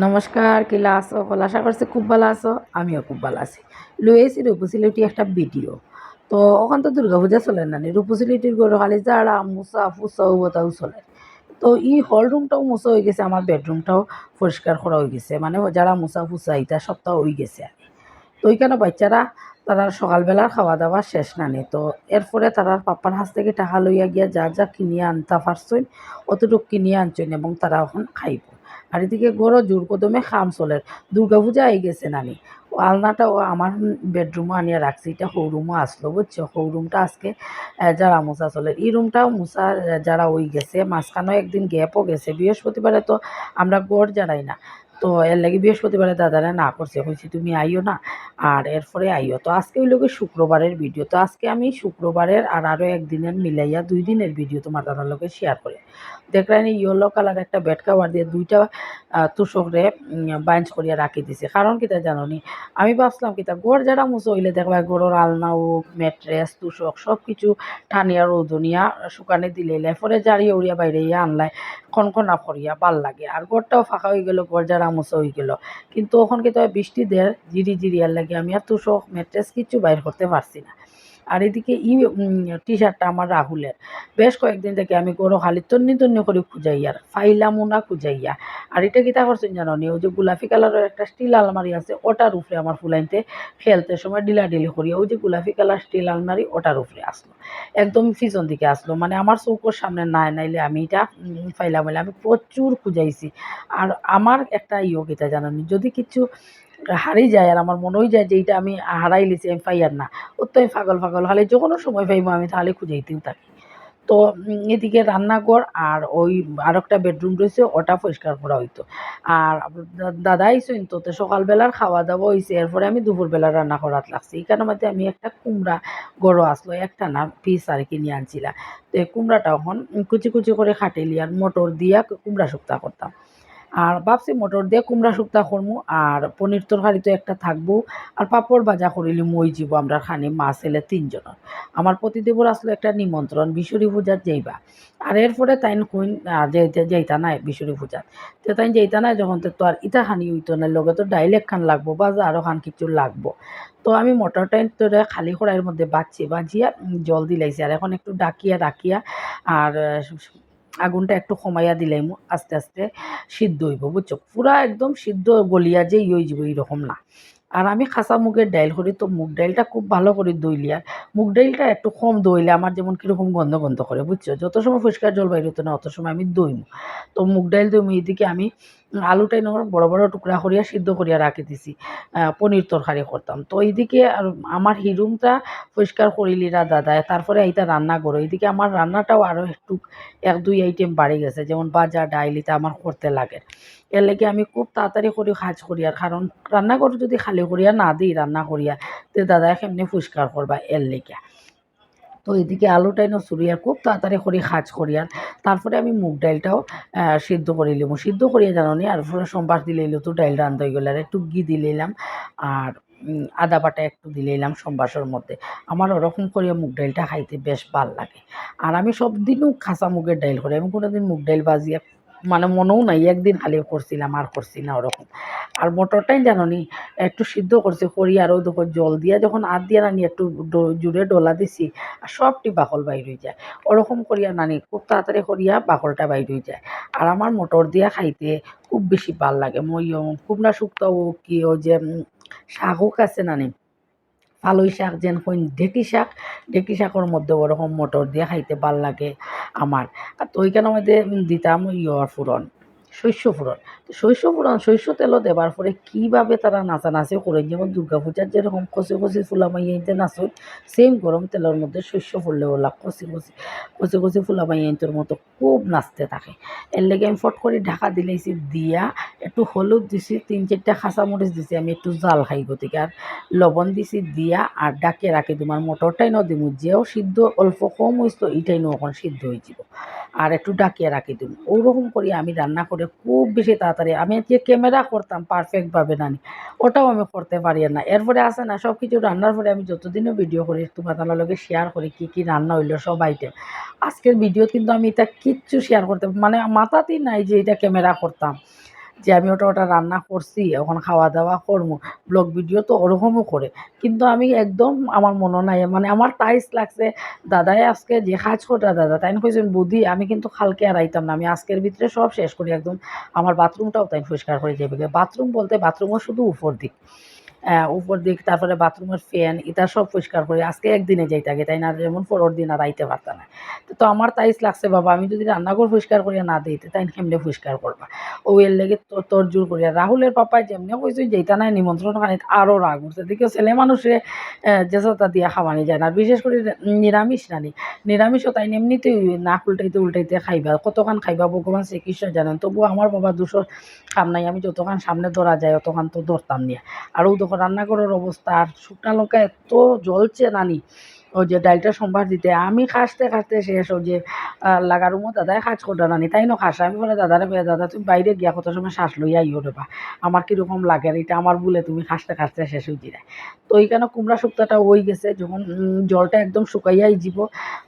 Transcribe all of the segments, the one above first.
নমস্কার কিলা কল আশা করছি খুব ভালো আছো। আমিও খুব ভালো আছি। লুয়েছি রূপসিলিটি একটা ভিডিও। তো ওখান তো দুর্গা পূজা চলে না রূপসিলিটির গরু খালি জাড়া, মুসা, ফুসা ওটাও চলে। তো ই হল রুমটাও মুসা হয়ে গেছে আমার বেডরুমটাও পরিষ্কার করা হয়ে গেছে। মানে যারা মুসা ফুসা ইটা সপ্তাহ হয়ে গেছে আর। তো ওইখানে বাচ্চারা তারা সকালবেলার খাওয়া দাওয়া শেষ নানি তো এরপরে তারা পাপার হাত থেকে টাকা লইয়া গিয়া যা যা কিনিয়া আনতা পারছইন অতটুকু কিনিয়া আনছইন এবং তারা এখন খাইব। আর এদিকে গরো জোর কদমে খাম চলে। দুর্গা পূজা আই গেছে নানি। আলনাটাও আমার বেডরুমও আনিয়া রাখছি। এটা হৌরুমও আসলো, বুঝছ? হৌরুমটা আজকে যারা মোসা চলে। এই রুমটাও মোসা যারা ওই গেছে, মাঝখানেও একদিন গ্যাপও গেছে। বৃহস্পতিবারে তো আমরা গড় জানাই না। তো এর লাগে বৃহস্পতিবারে দাদারা না করছে। কইছি, তুমি আইও না। আর এরপরে আইও। তো আজকে ওই লোকের শুক্রবারের ভিডিও। তো আজকে আমি শুক্রবারের আর আরও একদিনের মিলাইয়া দুই দিনের ভিডিও তোমার দাদার লোকে শেয়ার করে। দেখলেন ইয়েলো কালার একটা বেড কাভার দিয়ে দুইটা তুষকরে বাইঞ্চ করিয়া রাখি দিছে। কারণ কিতা জানো নি? আমি ভাবছিলাম কিতা গড় যারা মুছো হইলে দেখবা গড়ের আলনা হোক মেট্রেস তুষক সব কিছু টানিয়া রোদনিয়া শুকানে দিলে পরে জারিয়ে উড়িয়া বাইরে আনলায় খনখনা ফরিয়া ভালো লাগে। আর গড়টাও ফাঁকা হয়ে গেল গড় যারা মুছো হয়ে গেল। কিন্তু ওখান তো বৃষ্টি দেয়, জিরি জিরি আর লাগে। আমি আর তুষক ম্যাট্রেস কিছু বাইর করতে পারছি না। আর এদিকে ই টি শার্টটা আমার রাহুলের। বেশ কয়েকদিন থেকে আমি গরো খালি তন্নি তন্নি করে খুঁজাইয়ার ফাইলামও না খুঁজাইয়া। আর এটা কিতা করছেন জানো নি? ওই যে গোলাপি কালারের একটা স্টিল আলমারি আছে, ওটার উপরে আমার ফুলাইনতে ফেলতে সময় ডিলা ডিলি করি ওই যে গোলাপি কালার স্টিল আলমারি ওটার উপরে আসলো। একদম পিছন দিকে আসলো। মানে আমার চৌকোর সামনে নাই, নাইলে আমি এটা ফাইলাম আমি প্রচুর খুঁজাইছি। আর আমার একটা ইয়ে কিতা জানো যদি কিছু হারিয়ে যায় আর আমার মনে হয়ে যায় যে এইটা আমি হারাই লিছি, আমি পাইয়ার না। ওর তো আমি পাগল পাগল। যে কোনো সময় পাইবো, আমি তাহলে খুঁজাইতেও থাকি। তো এদিকে রান্নাঘর আর ওই আর একটা বেডরুম রয়েছে, ওটা পরিষ্কার করা হইতো। আর দাদা আইসইন তো সকালবেলার খাওয়া দাওয়া হয়েছে এরপরে আমি দুপুরবেলা রান্না করাত লাগছি। এইখানের মধ্যে আমি একটা কুমড়া গড়ো আসলো, একটা না পিস আর কি নিয়ে আনছিলাম। তো এই কুমড়াটা এখন কুচি কুচি করে খাটেলি আর মটর দিয়া কুমড়া শুক্তা করতাম। আর ভাবছি মটর দিয়ে কুমড়া শুক্তা করমু আর পনির তরকারি তো একটা থাকব আর পাপড় ভাজা করিলি মই যাব আমরা খানি মা ছেলে তিনজনের। আমার পতিদেবর আসলে একটা নিমন্ত্রণ বিশুরি পূজার যাইবা। আর এরপরে তাইন কইন যাইতে নাই বিশুরি পূজার। তো তাই যাইতা নাই যখন তো আর ইটা খানি হইতো না লগে তো ডাইলেক খান লাগবো বা আরও খান কিছু লাগবো। তো আমি মটরটাই তোরে খালি কড়াইয়ের মধ্যে বাজছি বাজিয়া উম, জল দিলাইছি আর এখন একটু ডাকিয়া রাখিয়া আর আগুনটা একটু কমাইয়া দিলাম আস্তে আস্তে সিদ্ধ হইব, বুঝছ? পুরা একদম সিদ্ধ গলিয়া যে ইয়ে যাব এইরকম না। আর আমি খাসা মুগের ডাইল করি, তো মুগ ডাইলটা খুব ভালো করে দইলি। আর মুগ ডাইলটা একটু কম দইলে আমার যেমন কীরকম গন্ধ গন্ধ করে, বুঝছ? যত সময় পরিষ্কার জল বাইর হতো না, অত সময় আমি দইম। তো মুগ ডাইল দইম, এইদিকে আমি আলুটাই নেওয়ার বড় বড় টুকরা করিয়া সিদ্ধ করিয়া রাখি দিছি। পনির তরকারি করতাম। তো এইদিকে আর আমার হিরুমটা পরিষ্কার করিলিরা দাদায় তারপরে এইটা রান্না করো। এইদিকে আমার রান্নাটাও আরও একটু এক, দুই আইটেম বাড়ি গেছে, যেমন বাজা ডাইল, এটা আমার করতে লাগে। এর লাগে আমি খুব তাড়াতাড়ি করে কাজ করি আর, কারণ রান্নাঘর যদি খালি করিয়া না দিই, রান্না করিয়া, তে দাদা কেমনি পরিষ্কার করবা এর লেগে। তো এদিকে আলুটাই নচুরিয়া খুব তাড়াতাড়ি করি খাজ করিয়ার তারপরে আমি মুগ ডাইলটাও সিদ্ধ করে নিলাম। সিদ্ধ করিয়া জানি আর পুরো সোমবার দিলে তো ডাইল রান্ধ হয়ে গেল, আর একটু ঘি দিলাম, আর আদা বাটা একটু দিলাম সোমবাসের মধ্যে। আমার ওরকম করিয়া মুগ ডাইলটা খাইতে বেশ ভালো লাগে। আর আমি সব দিনও খাসা মুগের ডাইল করি, আমি কোনো দিন মুগ ডাইল বাজিয়া মানে মনেও নাই, একদিন খালি করছিলাম, আর করছি না ওরকম। আর মটরটাই জানো নি, একটু সিদ্ধ করছি, করি আর ওই দেখো জল দিয়া যখন আধ দিয়া নানি একটু জুড়ে ডলা দিছি, আর সবটি বাকল বাইর হয়ে যায়। ওরকম করিয়া নানি খুব তাড়াতাড়ি করিয়া বাকলটা বাইর হয়ে যায়। আর আমার মটর দিয়া খাইতে খুব বেশি ভালো লাগে। মই কুমড়া শুক্তো হোক কি ও যে শাক আছে নানি পালই শাক যেন ঢেকি শাক, ঢেঁকি শাকের মধ্যে ওরকম মটর দিয়ে খাইতে ভালো লাগে আমার আর তো ওইখানের মধ্যে দিতাম ইয়র ফুরন শস্য ফুরন। শস্য ফুরন, শস্য তেলও দেবার পরে কীভাবে তারা নাচানাচি করে যেমন দুর্গা পূজার যেরকম কষি কষি ফুলা মাইয়াইতে নাচুন সেম গরম তেলের মধ্যে শস্য ফুললে ওলা কষি কষি কষি কষি ফুলা মাইয়াইতের মতো খুব নাচতে থাকে। এর লেগে আমি ফট করে ঢাকা দিলেছি দিয়া, একটু হলুদ দিছি, তিন চারটা খাঁচা মরিচ দিছি, আমি একটু জাল খাই গতিকে আর লবণ দিছি, দিয়া আর ডাকে রাখি তোমার মটরটাই ন দিমু, যেও সিদ্ধ অল্প কম হইতো এইটাই ন এখন সিদ্ধ হয়ে যাব। আর একটু ডাকিয়ে রাখি দিম। ওরকম করি আমি রান্না করে খুব বেশি তাড়াতাড়ি। আমি যে ক্যামেরা করতাম পারফেক্টভাবে নানি ওটাও আমি করতে পারি না। এরপরে আসে না সব কিছু রান্নার পরে আমি যতদিনও ভিডিও করি, তোমার তার লগে শেয়ার করি কী কী রান্না হইল, সব আইটেম আজকের ভিডিও কিন্তু আমি এটা কিচ্ছু শেয়ার করতে মানে মাথাতেই নাই যে এটা ক্যামেরা করতাম। যে আমি ওটা ওটা রান্না করছি, এখন খাওয়া দাওয়া করব ব্লগ ভিডিও তো ওরকমও করে। কিন্তু আমি একদম, আমার মনে নাই মানে আমার টাইস লাগছে। দাদাই আজকে যে কাজ করা দাদা তাই কইছেন বুদ্ধি আমি কিন্তু খালকে আর আইতাম না, আমি আজকের ভিতরে সব শেষ করি একদম। আমার বাথরুমটাও তাই পরিষ্কার করে যাবে বাথরুম বলতে বাথরুমও শুধু উপর দিক। উপর দিক, তারপরে বাথরুমের ফ্যান, এটা সব পরিষ্কার করি আজকে একদিনে যাইতে আগে, তাই না? যেমন পরের দিন আর আইতে পারতাম না। তো আমার তাইস লাগছে, বাবা, আমি যদি রান্নাঘর পরিষ্কার করিয়া না দিই তাই কেমনে পরিষ্কার করবা? ও এর লেগে তোর জোর করিয়া, রাহুলের পাপাই যেমনি কইছে যেটা নাই, নিমন্ত্রণ খানি আরও রাগ উঠছে। দেখো ছেলে মানুষে জেসতা দিয়া খাওয়ানি যায় না বিশেষ করে নিরামিষ রানি। নিরামিষও তাই এমনিতেই নাক উল্টাইতে উল্টাইতে খাইবা, কতখান খাইবা ভগবান শ্রীকৃষ্ণ জানেন। তবু আমার বাবা দুশো খাম নাই, আমি যতখান সামনে ধরা যায়, অতখান তো ধরতাম নিয়ে আর ও রান্নাঘরের অবস্থা আর শুকনা লঙ্কা এত জ্বলছে নানি। ওই যে ডালটা সম্ভার দিতে আমি খাসতে খাসতে শেষ ওই যে আহ, লাগার মতো দাদাই খাস করতে নানি তাই না খাস। আমি বলে দাদারে বলে দাদা তুমি বাইরে গিয়া কত সময় শ্বাস লইয়া ইও রেবা আমার কীরকম লাগে এটা আমার বলে তুমি খাসতে খাসতে শেষ হয়ে যায়। তো এইখানে কুমড়া শুক্তাটা হয়ে গেছে যখন জলটা একদম শুকাইয়াই যাব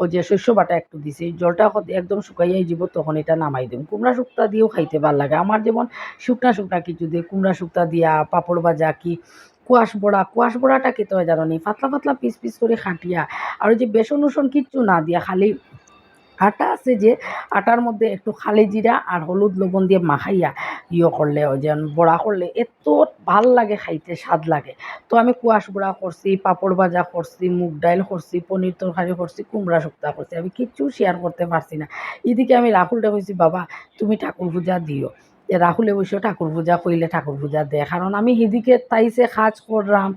ওই যে শস্য বাটা একটু দিছি জলটা একদম শুকাইয়াই যাব তখন এটা নামাই দিম কুমড়া শুক্তা দিয়েও খাইতে ভালো লাগে। আমার যেমন শুকনা শুকনা কিছু দিয়ে কুমড়া শুক্তা দিয়া পাঁপড় ভাজা কি কুয়াশ বড়া, কুয়াশ বড়াটা খেতে হয় জানো নি পাতলা পাতলা পিস পিস করে খাটিয়া আর ওই যে বেসন উসন কিচ্ছু না দিয়া, খালি আটা আছে যে, আটার মধ্যে একটু খালি জিরা আর হলুদ লবণ দিয়ে মাখাইয়া ইয়ে করলে, ওই যে বড়া করলে এত ভালো লাগে খাইতে, স্বাদ লাগে। তো আমি কুয়াশ বড়া করছি, পাঁপড় ভাজা করছি, মুগ ডাইল করছি, পনির তরকারি করছি, কুমড়া শুক্তা করছি, আমি কিচ্ছু শেয়ার করতে পারছি না। এদিকে আমি রাহুলটা কইছি, বাবা, তুমি ঠাকুর পূজা দিও। রাহুলে বসে ঠাকুর পূজা, কইলে ঠাকুর পূজা দেয়। কারণ আমি সেদিকে তাইছে কাজ করলাম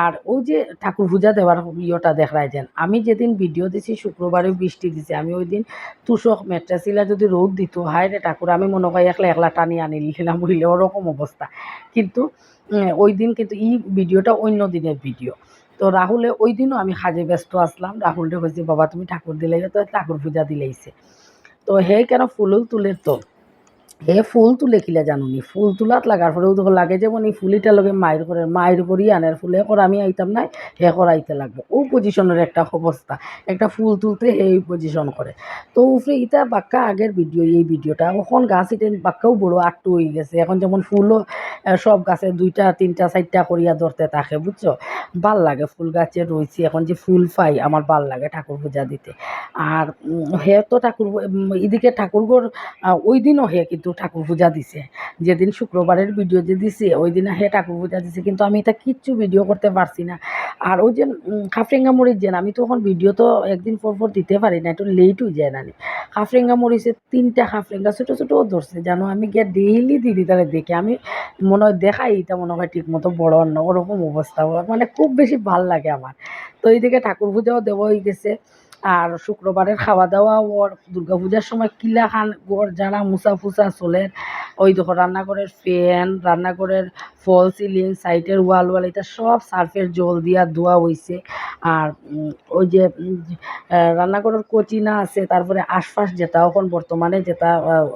আর ওই যে ঠাকুর পূজা দেওয়ার ইয়েটা দেখায় যেন আমি যেদিন ভিডিও দিছি শুক্রবারে বৃষ্টি দিছে। আমি ওই দিন তুষক মেট্রাসিলা যদি রোদ দিত, হায় রে ঠাকুর, আমি মনে হয় একলা একলা টানি আনি লিখিলাম বুঝলে ওরকম অবস্থা। কিন্তু ওই দিন কিন্তু এই ভিডিওটা অন্য দিনের ভিডিও। তো রাহুলে ওই দিনও আমি কাজে ব্যস্ত আসলাম। রাহুলটা কইছে, বাবা, তুমি ঠাকুর দিলে, তো ঠাকুর পূজা দিলেইছে। তো হে কেন ফুলও তুলে তো হে ফুল তুলে কিলা জানুনি ফুল তুলাত লাগার পরেও তো লাগে যেমন এই ফুলিটা লগে মায়ের করে মায়ের করি আনের ফুলে আমি আইতাম নাই হে করাইতে লাগবে। ও পজিশনের একটা অবস্থা একটা ফুল তুলতে হে পজিশন করে তো উফরে ইটা বাক্কা আগের ভিডিও এই ভিডিওটা এখন গাছ ইটা বাক্কাও বড় আটটু হয়ে গেছে। এখন যেমন ফুলও সব গাছে দুইটা তিনটা চারটা করিয়া ধরতে থাকে বুঝছ ভালো লাগে ফুল গাছে রয়েছি এখন যে ফুল পাই আমার ভালো লাগে ঠাকুর পূজা দিতে। আর হে তো ঠাকুর এদিকে আহ, ওই দিনও হে কিন্তু ঠাকুর পূজা দিছে। যেদিন শুক্রবারের ভিডিও যে দিছে ওই দিন হে ঠাকুর পূজা দিছে। কিন্তু আমি এটা কিচ্ছু ভিডিও করতে পারছি না। আর ওই যে উম, খাফরেঙ্গা মরিচ যেন আমি তখন ভিডিও তো একদিন পর পর দিতে পারি না একটু লেট হয়ে যায় না খাফরেঙ্গা মরিচের তিনটা খাফরেঙ্গা ছোটো ছোটো ধরছে জানো আমি গিয়ে ডেইলি দিদি তারা দেখে আমি মনে হয় দেখাই এটা মনে হয় ঠিক মতো বড় অন্য ওরকম অবস্থা। মানে খুব বেশি ভালো লাগে আমার। তো এইদিকে ঠাকুর পূজাও দেওয়া হয়ে গেছে। আর শুক্রবারের খাওয়া দাওয়া ওর দুর্গা পূজার সময় কিলা খান গোর যারা মুসা ফুসা চলে ওই দেখো রান্নাঘরের ফ্যান, রান্নাঘরের ফল, সিলিং, সাইটের ওয়াল ওয়াল, এটা সব সার্ফের জল দিয়া ধোয়া হইছে। আর ওই যে রান্নাঘরের কচিনা আছে, তারপরে আশপাশ যেটা এখন বর্তমানে যেটা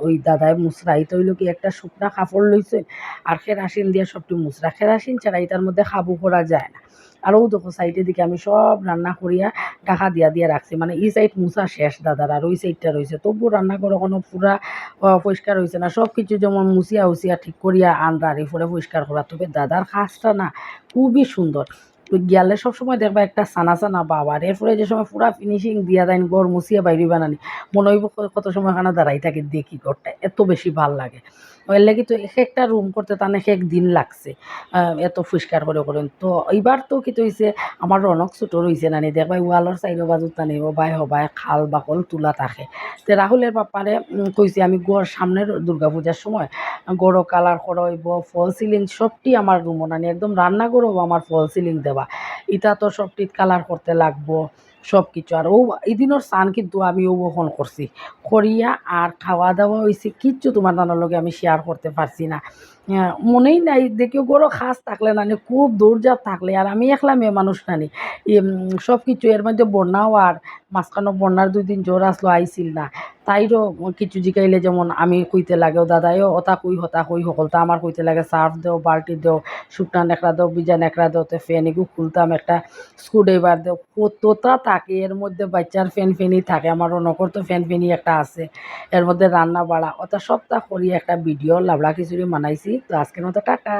ওই দাদাই মুসরা এটা হইল কি একটা শুকনা কাপড় লইছে, আর কেরাসিন দিয়ে সবটি মুসরা কেরাসিন ছাড়া এটার মধ্যে খাবু করা যায় না। আর ও দেখো সাইডের দিকে আমি সব রান্না করিয়া ঢাকা দিয়া দিয়া রাখছি। মানে এই সাইড মুসা শেষ, দাদার, আর ওই সাইডটা রয়েছে। তবু রান্নাঘর কোনো পুরা পরিষ্কার হয়েছে না। সব কিছু যেমন মুছিয়া উছিয়া ঠিক করিয়া আনরা এরপরে পরিষ্কার করা। তবে দাদার কাজটা না খুবই সুন্দর। গিয়ালে সবসময় দেখবা একটা সানা সানা বাবার এরপরে যে সময় পুরা ফিনিশিং দিয়া দেন গড় মুছিয়া বাইরে বানানি, মনে হইব কত সময় খানা দাঁড়াই থাকে দেখি ঘরটা। এত বেশি ভালো লাগে। ওই লাগি তো এক একটা রুম করতে তার এক দিন লাগছে। এত পরিষ্কার করে করেন। তো এইবার তো কি হয়েছে আমার রনক ছোটো রয়েছে নানি দেখবা ওয়ালর সাইডো বাজুত টানি হবাই হবাই খাল বাকল তুলা থাকে। তো রাহুলের উম, কইছে আমি গড় সামনের দুর্গা পূজার সময় গড় কালার করইব ফল সিলিং সবটি আমার রুমও নানি একদম রান্না করব আমার ফল সিলিং দেওয়া। ইটা তো সবটি কালার করতে লাগবো। সব কিছু আর ও এদিনের স্নান কিন্তু আমি ও বহন করছি করিয়া আর খাওয়া দাওয়া হয়েছে কিচ্ছু তোমার নানার লগে আমি শেয়ার করতে পারছি না। মনেই নাই, দেখিও গরো খাস থাকলে নানি খুব দৌড়ঝাঁপ থাকলে, আর আমি একলা মেয়ে মানুষ নানি সব কিছু এর মধ্যে বন্যাও আর মাঝখানো বন্যার দুই দিন জ্বর আসলো, আইছিল না। তাইরও কিছু জিকাইলে যেমন আমি কইতে লাগেও, দাদাইও ওটা কই, হতা কই, সকলতা আমার কইতে লাগে, সার্ফ দেও, বালতি দেও, শুকনা নেকড়া দাও বিজা নেকড়া দাও, তো ফ্যান এগু খুলতাম, একটা স্ক্রুড্রাইভার দেও, কতটা থাকে, এর মধ্যে বাচ্চার ফ্যান ফেনি থাকে, আমার অনকর তো ফ্যান ফেনি একটা আছে। এর মধ্যে রান্না বাড়া ওটা সবটা করি একটা ভিডিও, লাবড়া খিচুড়ি বানাইছি তো আজকের মতো টাটা